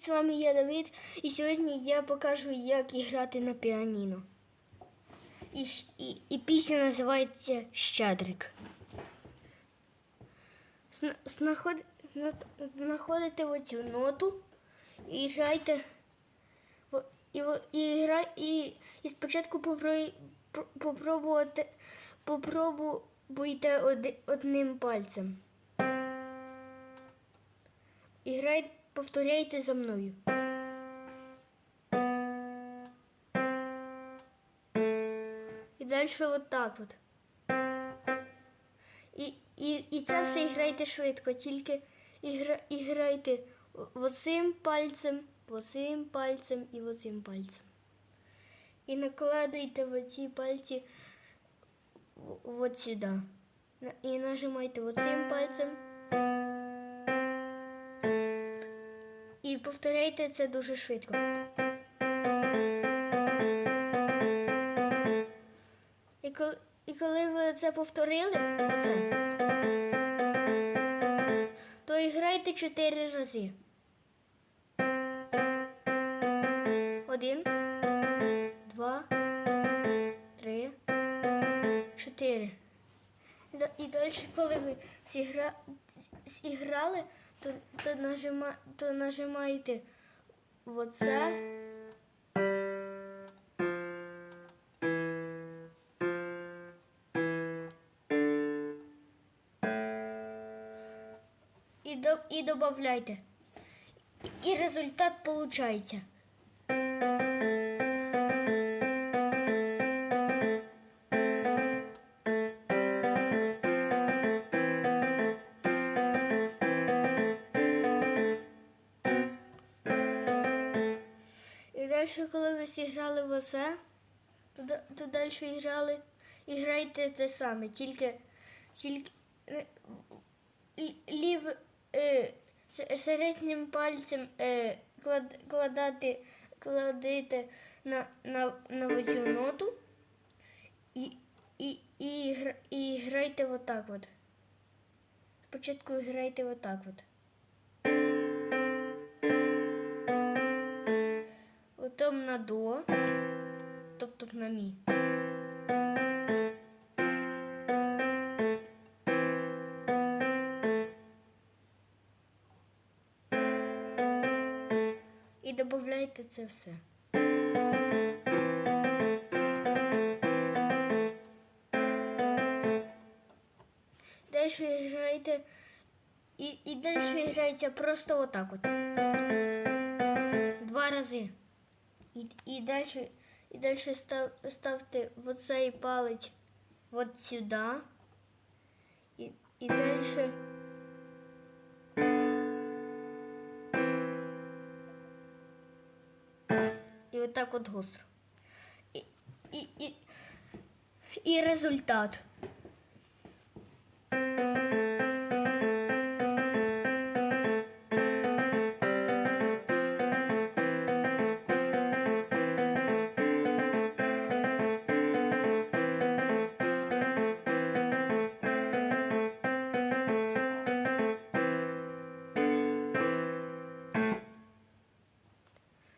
З вами я Давид, і сьогодні я покажу, як грати на піаніно. І, і, і пісня називається Щедрик. Зна- знаход- зна- Знаходите оцю ноту і грайте. І, і, гра, і, і спочатку попро- попробуйте одним пальцем. І грай, повторяйте за мною. І далі от так от. І, і, і це все грайте швидко, тільки і, гра, оцим пальцем, оцим пальцем і оцим пальцем. І накладуйте в оці пальці от сюди. І нажимайте оцим пальцем. І повторяйте це дуже швидко. І коли, і коли ви це повторили, оце, то і грайте чотири рази. Один, два, три, чотири. І да- далі, коли ви зігра... зіграли, то, то, нажима... то нажимаєте оце. І, до... і добавляйте. І результат получається. Далі, коли ви зіграли в оце, то, то далі грали і грайте те саме, тільки, тільки е, лів, е, середнім пальцем е, клад, кладати, кладите на, на, на оцю ноту і, і, і, і грайте отак от. Спочатку грайте отак от. Потім на до, тобто на мі. І додавайте це все. Далі грайте і, і далі грається просто отак от. Два рази. І, і далі, і далі став, ставте оцей палець от сюди. І, і далі. І отак от гостро. І, і, і, і результат.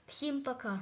Всім пока.